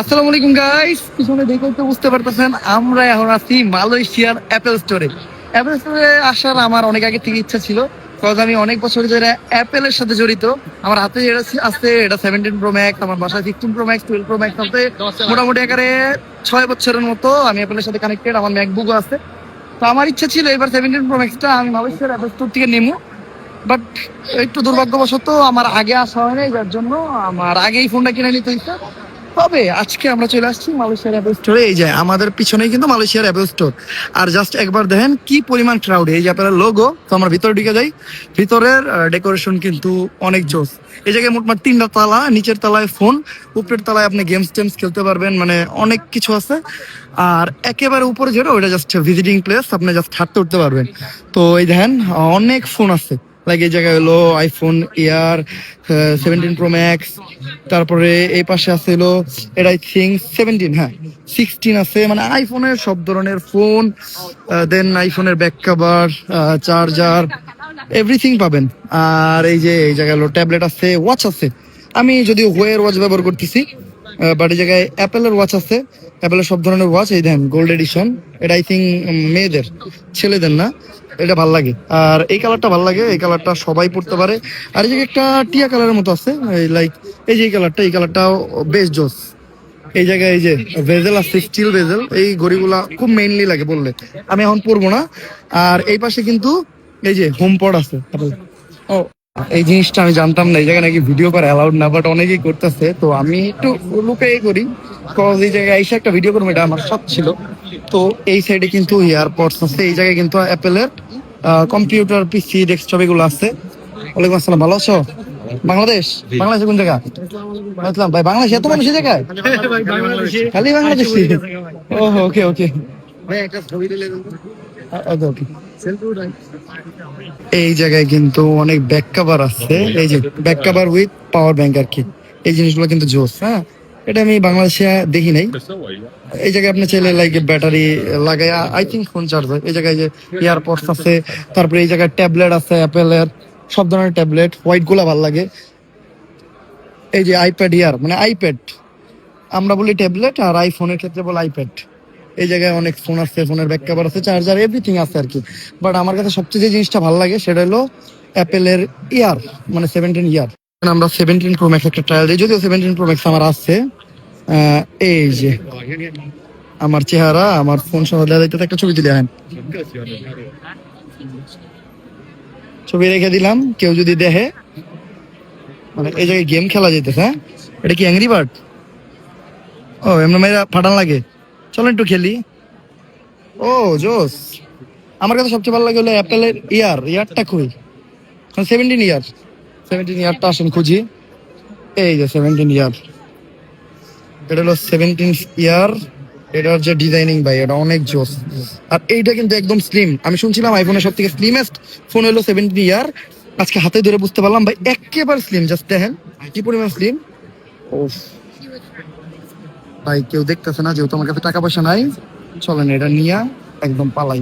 আসসালামু আলাইকুম গাইস পিছনে দেখে তো বুঝতে পারতেছেন, আমরা এখন আছি মালয়েশিয়ার অ্যাপেল স্টোরে অ্যাপেল স্টোরে আসার আমার অনেক আগে থেকে ইচ্ছা ছিল কারণ আমি অনেক বছর ধরে অ্যাপেলের সাথে জড়িত। আমার হাতে ছি- আছে এটা সেভেন্টিন প্রো ম্যাক্স আমার বাসায় sixteen pro max twelve pro max আছে। মোটামুটি আকারে ছয় বছরের মতো আমি অ্যাপেলের সাথে কানেক্টেড আমার ম্যাকবুকও আছে। তো আমার ইচ্ছা ছিল এবার সেভেন্টিন প্রো ম্যাক্সটা আমি মালয়েশিয়ার অ্যাপেল স্টোর থেকে নেব। বাট একটু দুর্ভাগ্যবশত আমার আগে আসা হয় নাই যার জন্য আমার আগেই ফোনটা কিনে নিতে ইচ্ছা তবে আজকে আমরা চলে আসছি মালয়েশিয়ার অ্যাপেল স্টোরে এই যে আমাদের পিছনেই কিন্তু মালয়েশিয়ার অ্যাপেল স্টোর আর জাস্ট একবার দেখেন কি পরিমাণ ক্রাউড এই যে আপনার লোগো তো আমরা ভিতরে ঢুকে যাই। ভিতরের ডেকোরেশন কিন্তু অনেক জোস। এই জায়গায় মোটমাট তিনটা তালা, নিচের তলায় ফোন উপরের তলায় আপনি গেমস টেমস খেলতে পারবেন মানে অনেক কিছু আছে। আর একেবারে উপরে যেটা, ওইটা জাস্ট ভিজিটিং প্লেস আপনি জাস্ট হাঁটতে উঠতে পারবেন। তো এই দেখেন অনেক ফোন আছে। লাইক এই জায়গায় হলো iPhone air seventeen pro max তারপরে এই পাশে আছে হলো, এটা আই সেভেন্টিন হ্যাঁ সিক্সটিন আছে মানে আইফোনের সব ধরনের ফোন দেন আইফোনের ব্যাক কাভার চার্জার এভরিথিং পাবেন। আর এই যে, এই জায়গায় হলো ট্যাবলেট আছে ওয়াচ আছে। আমি যদিও হোয়ের ওয়াচ ব্যবহার করতেছি বাট এই জায়গায় অ্যাপেলের ওয়াচ আছে। অ্যাপেলের সব ধরনের ওয়াচ এই দেন গোল্ড এডিশন এটা আই থিঙ্ক মেয়েদের, ছেলেদের না? এটা ভালো লাগে। আর এই কালারটা ভালো লাগে, এই কালারটা সবাই পড়তে পারে। আর এই যে একটা টিয়া কালারের মতো আছে লাইক এই যে এই কালারটা এই কালারটাও বেশ জোস। এই জায়গায় এই যে ভেজেল আছে স্টিল ভেজেল, এই ঘড়িগুলা খুব মেইনলি লাগে বললে আমি এখন পরবো না। আর এই পাশে কিন্তু এই যে হোম পড আছে। ও। এই জিনিসটা আমি জানতাম না এই জায়গায় নাকি ভিডিও করা অ্যালাউড না বাট অনেকেই করতেছে তো আমি একটু লুকাই করি। কজ এই জায়গায় এসে একটা ভিডিও করব এটা আমার শখ ছিল। তো এই সাইডে কিন্তু এয়ারপডস আছে এই জায়গায় কিন্তু অ্যাপেলের কম্পিউটার পিসি ডেস্কটপ এগুলো আছে। ওয়ালাইকুম আসসালাম ভালো আছো? বাংলাদেশ? বাংলাদেশে কোন জায়গা? আসলাম ভাই বাংলাদেশ এত মানুষ জায়গায়? খালি বাংলাদেশি? ও ওকে ওকে ওকে এই জায়গায় কিন্তু অনেক ব্যাক কাভার আছে। এই যে back cover with power bank আর কি। এই জিনিসগুলো কিন্তু জোস হ্যাঁ? এটা আমি বাংলাদেশে দেখি নাই। এই জায়গায় আপনি চাইলে লাইক ব্যাটারি লাগাইয়া আই থিঙ্ক ফোন চার্জ হয়। এই জায়গায় যে এয়ারপডস আছে, তারপরে এই জায়গায় ট্যাবলেট আছে অ্যাপেলের সব ধরনের ট্যাবলেট হোয়াইটগুলা ভালো লাগে। এই যে আইপ্যাড ইয়ার মানে আইপ্যাড আমরা বলি ট্যাবলেট আর আইফোনের ক্ষেত্রে বলে আইপ্যাড এই জায়গায় অনেক ফোন আছে ফোনের ব্যাক কভার আছে চার্জার এভরিথিং আছে আর কি। বাট আমার কাছে সবচেয়ে যে জিনিসটা ভালো লাগে সেটা হলো অ্যাপেলের ইয়ার মানে সেভেন্টিন ইয়ার আমরা সেভেন্টিন প্রো ম্যাক্স একটা ট্রায়াল দিই যদিও সেভেন্টিন প্রো ম্যাক্স আমার আহ, এই যে আমার চেহারা আমার ফোন সহ দেওয়া যাইতে একটা ছবি তুলে আনেন। ছবি রেখে দিলাম কেউ যদি দেখে মানে এই জায়গায় গেম খেলা যেতেছে হ্যাঁ? এটা কি অ্যাংরি বার্ড ও এমনি মেয়েরা ফাটান লাগে। চলো একটু খেলি। ও, জোস। আমার কাছে সবচেয়ে ভালো লাগে হলো অ্যাপেলের ইয়ার ইয়ারটা কই? সেভেন্টিন ইয়ার সেভেন্টিন ইয়ারটা আসেন খুঁজি। এই যে সেভেন্টিন ইয়ার এটা হলো সেভেন্টিন ইয়ার এটার যে ডিজাইনিং ভাই, এটা অনেক জোস। আর এইটা কিন্তু একদম স্লিম আমি শুনছিলাম আইফোনের সব থেকে স্লিমেস্ট ফোন হলো সেভেন্টিন ইয়ার আজকে হাতে ধরে বুঝতে পারলাম ভাই, একেবারে স্লিম জাস্ট দেখেন। কি পরিমাণ স্লিম ও ভাই, কেউ দেখতেছে না, যেহেতু আমার কাছে টাকা পয়সা নাই, চলেন এটা নিয়ে একদম পালাই।